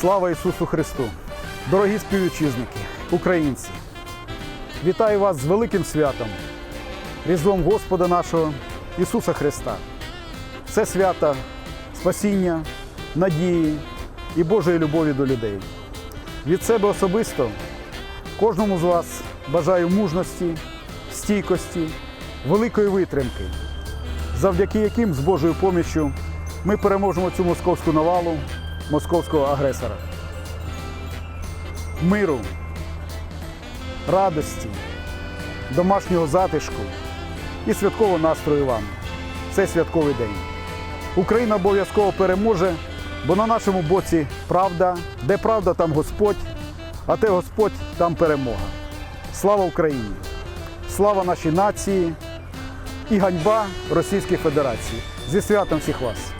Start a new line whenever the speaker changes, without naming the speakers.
Слава Ісусу Христу! Дорогі співвітчизники, українці! Вітаю вас з великим святом, Різдвом Господа нашого Ісуса Христа. Це свято спасіння, надії і Божої любові до людей. Від себе особисто кожному з вас бажаю мужності, стійкості, великої витримки, завдяки яким з Божою поміччю ми переможемо цю московську навалу, московського агресора. Миру, радості, домашнього затишку і святкового настрою вам. Це святковий день. Україна обов'язково переможе, бо на нашому боці правда, де правда, там Господь, а де Господь, там перемога. Слава Україні! Слава нашій нації і ганьба Російській Федерації. Зі святом всіх вас!